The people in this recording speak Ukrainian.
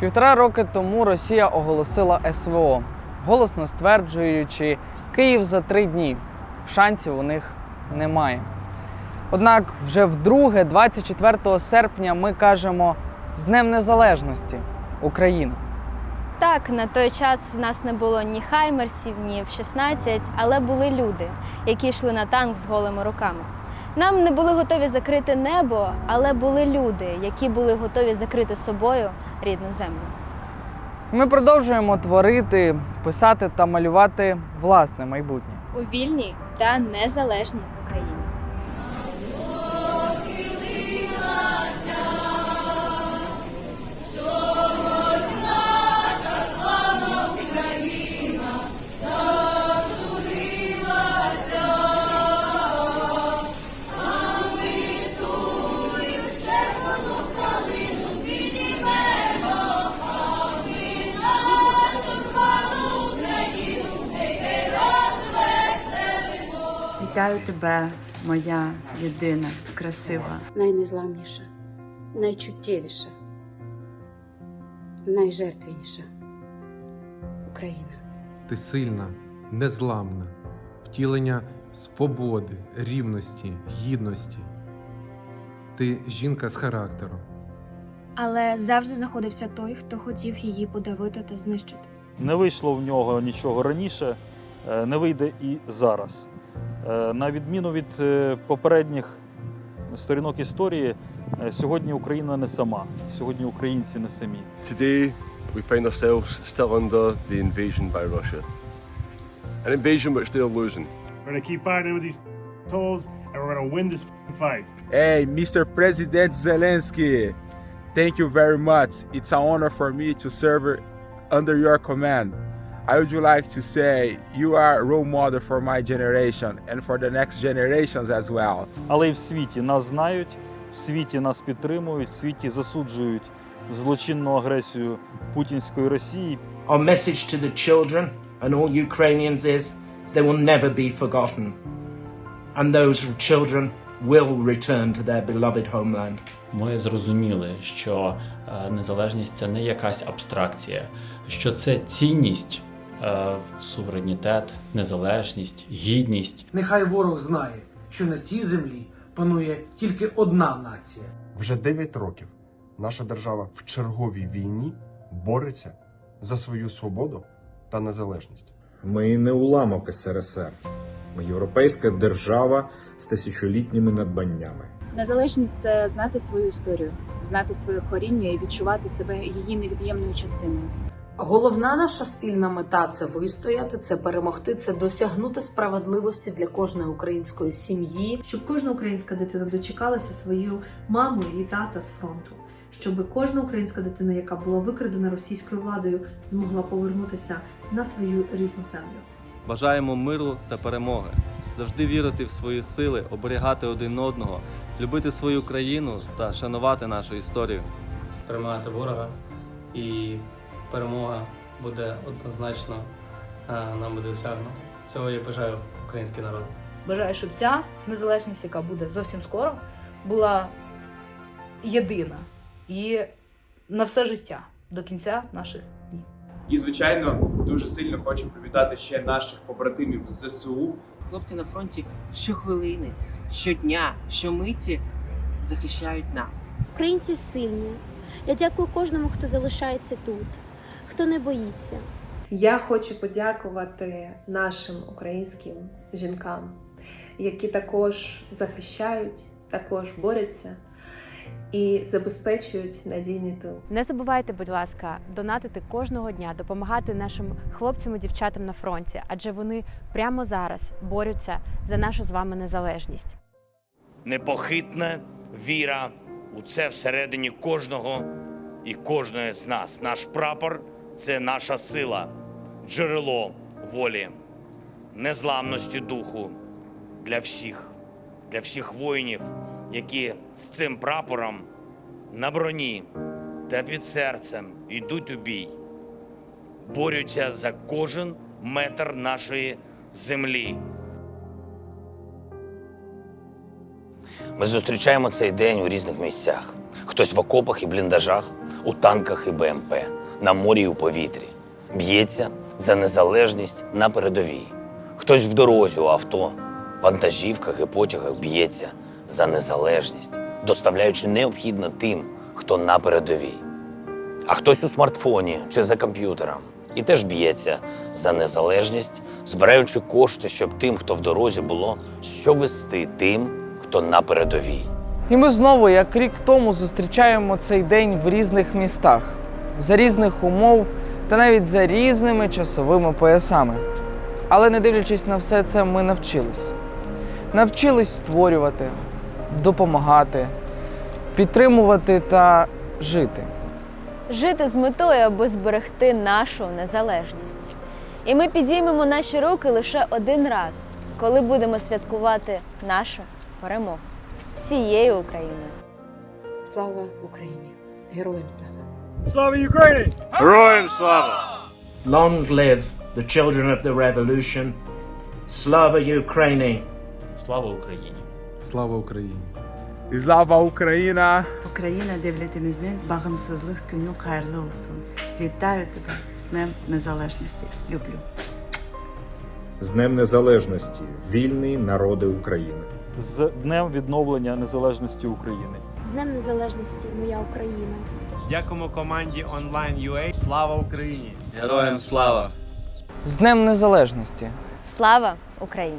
Півтора роки тому Росія оголосила СВО, голосно стверджуючи Київ за три дні. Шансів у них немає. Однак вже вдруге, 24 серпня, ми кажемо з Днем Незалежності Україна. Так, на той час в нас не було ні хаймерсів, ні F-16, але були люди, які йшли на танк з голими руками. Нам не були готові закрити небо, але були люди, які були готові закрити собою рідну землю. Ми продовжуємо творити, писати та малювати власне майбутнє. У вільній та незалежній Україні. Вітаю тебе, моя єдина, красива. найнезламніша, найчуттєвіша, найжертвеніша Україна. Ти сильна, незламна, втілення свободи, рівності, гідності. Ти жінка з характером. Але завжди знаходився той, хто хотів її подавити та знищити. Не вийшло в нього нічого раніше, е, не вийде і зараз. Е, На відміну від е, попередніх сторінок історії, е, сьогодні Україна не сама, сьогодні українці не самі. Today, we find ourselves still under the invasion by Russia. An invasion which they're losing. We're gonna keep fighting with these tools, and we're gonna win this fight. Hey, Mr. President Zelensky, thank you very much. It's an honor for me to serve under your command. I would like to say you are a role model for my generation and for the next generations as well. Але й в світі нас знають, в світі нас підтримують, в світі засуджують злочинну агресію путінської Росії. Our message to the children and all Ukrainians is they will never be forgotten. And those children will return to their beloved homeland. Ми зрозуміли, що е, незалежність це не якась абстракція, що це цінність, е, суверенітет, незалежність, гідність. Нехай ворог знає, що на цій землі панує тільки одна нація. Вже 9 років наша держава в черговій війні бореться за свою свободу та незалежність. Ми не уламок СРСР. Ми європейська держава з тисячолітніми надбаннями. Незалежність це знати свою історію, знати своє коріння і відчувати себе її невід'ємною частиною. Головна наша спільна мета це вистояти, це перемогти, це досягнути справедливості для кожної української сім'ї. Щоб кожна українська дитина дочекалася свою маму і тата з фронту, щоб кожна українська дитина, яка була викрадена російською владою, могла повернутися на свою рідну землю. Бажаємо миру та перемоги, завжди вірити в свої сили, оберігати один одного, любити свою країну та шанувати нашу історію. Перемагати ворога і перемога буде однозначно е, нам буде досягнута. Цього я бажаю український народ. Бажаю, щоб ця незалежність, яка буде зовсім скоро, була єдина і на все життя до кінця наших днів. І, звичайно, дуже сильно хочу привітати ще наших побратимів з ЗСУ. Хлопці на фронті щохвилини, щодня, щомиті захищають нас. Українці сильні. Я дякую кожному, хто залишається тут, хто не боїться. Я хочу подякувати нашим українським жінкам, які також захищають, також борються і забезпечують надійний тил. Не забувайте, будь ласка, донатити кожного дня, допомагати нашим хлопцям і дівчатам на фронті, адже вони прямо зараз борються за нашу з вами незалежність. Непохитна віра у це всередині кожного і кожної з нас. Наш прапор це наша сила, джерело волі, незламності духу для всіх, для всіх воїнів, які з цим прапором на броні та під серцем йдуть у бій, борються за кожен метр нашої землі. Ми зустрічаємо цей день у різних місцях. Хтось в окопах і бліндажах, у танках і БМП, на морі і у повітрі. Б'ється за незалежність на передовій. Хтось в дорозі у авто, вантажівках і потягах б'ється за незалежність, доставляючи необхідне тим, хто на передовій. А хтось у смартфоні чи за комп'ютером і теж б'ється за незалежність, збираючи кошти, щоб тим, хто в дорозі було, що вести тим, хто на передовій. І ми знову, як рік тому, зустрічаємо цей день в різних містах, за різних умов та навіть за різними часовими поясами. Але не дивлячись на все це, ми навчились. Навчились створювати, допомагати, підтримувати та жити. Жити з метою, аби зберегти нашу незалежність. І ми підіймемо наші руки лише один раз, коли будемо святкувати нашу перемогу всією Україною. Слава Україні! Героям слава! Слава Україні! Героям слава! Long live the children of the revolution. Slava Ukraini! Слава Україні! Слава Україні! І слава Україна! Україна devletimizin bağımsızlık günü hayırlı olsun. Вітаю тебе з Днем Незалежності. Люблю. З Днем Незалежності, вільний народи України. З Днем відновлення незалежності України. З Днем Незалежності, моя Україна. Дякуємо команді Online.ua. Слава Україні! Героям слава! З Днем Незалежності! Слава Україні!